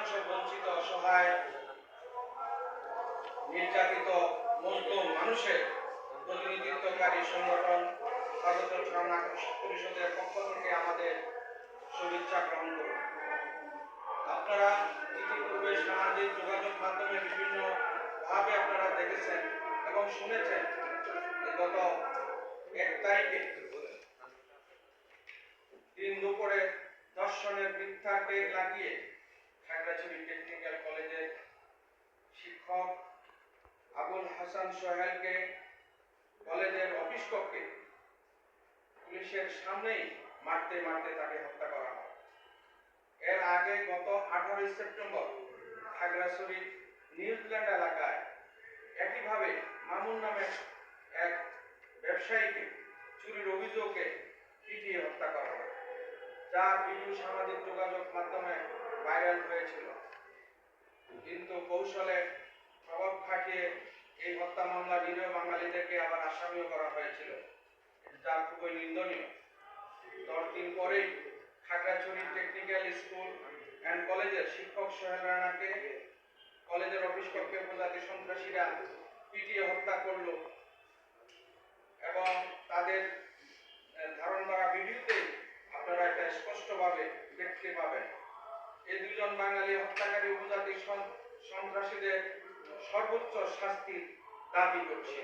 অধিকাংশ বঞ্চিত, অসহায়, নির্যাতিত মজলুম মানুষের প্রতিনিধিত্বকারী সংগঠন স্বাগত ত্রাণ পরিষদের পক্ষ থেকে আমাদের শুভেচ্ছা গ্রহণ করুন। আপনারা ইতিপূর্বে সামাজিক যোগাযোগ মাধ্যমে বিভিন্ন ভাবে আপনারা দেখেছেন এবং শুনেছেন গত এক তারিখে দিন দুপুরে দর্শনের মিথ্যা লাগিয়ে খাগড়াছড়ি টেকনিক্যাল কলেজের শিক্ষক আবুল হাসান সোহেলকে কলেজের অফিস কক্ষে পুলিশের সামনেই মারতে মারতে তাকে হত্যা করা হয়। এর আগে গত আঠারোই সেপ্টেম্বর খাগড়াছড়ি নিউজিল্যান্ড এলাকায় একইভাবে মামুন নামে এক ব্যবসায়ীকে, চুরির অভিযোগে পিটিয়ে হত্যা করা হয়। যার ভিডিও সামাজিক যোগাযোগ মাধ্যমে ভাইরাল হয়েছিল। কিন্তু কৌশলে প্রভাব খাটিয়ে এই হত্যা মামলা নিরীহ বাঙালিদেরকে আবার আসামিও করা হয়েছিল। যা খুবই নিন্দনীয়। দশ দিন পরেই খাগড়াছড়ি টেকনিক্যাল স্কুল অ্যান্ড কলেজের শিক্ষক সোহেল রানাকে কলেজের অফিস কক্ষে উপজাতি সন্ত্রাসীরা পিটিয়ে হত্যা করল এবং তাদের ধারণ করা ভিডিওতে আপনারা এটা স্পষ্টভাবে দেখতে পাবেন। এই দুজন বাঙালি হত্যাকারী উপজাতি সন্ত্রাসীদের সর্বোচ্চ শাস্তির দাবি করছে।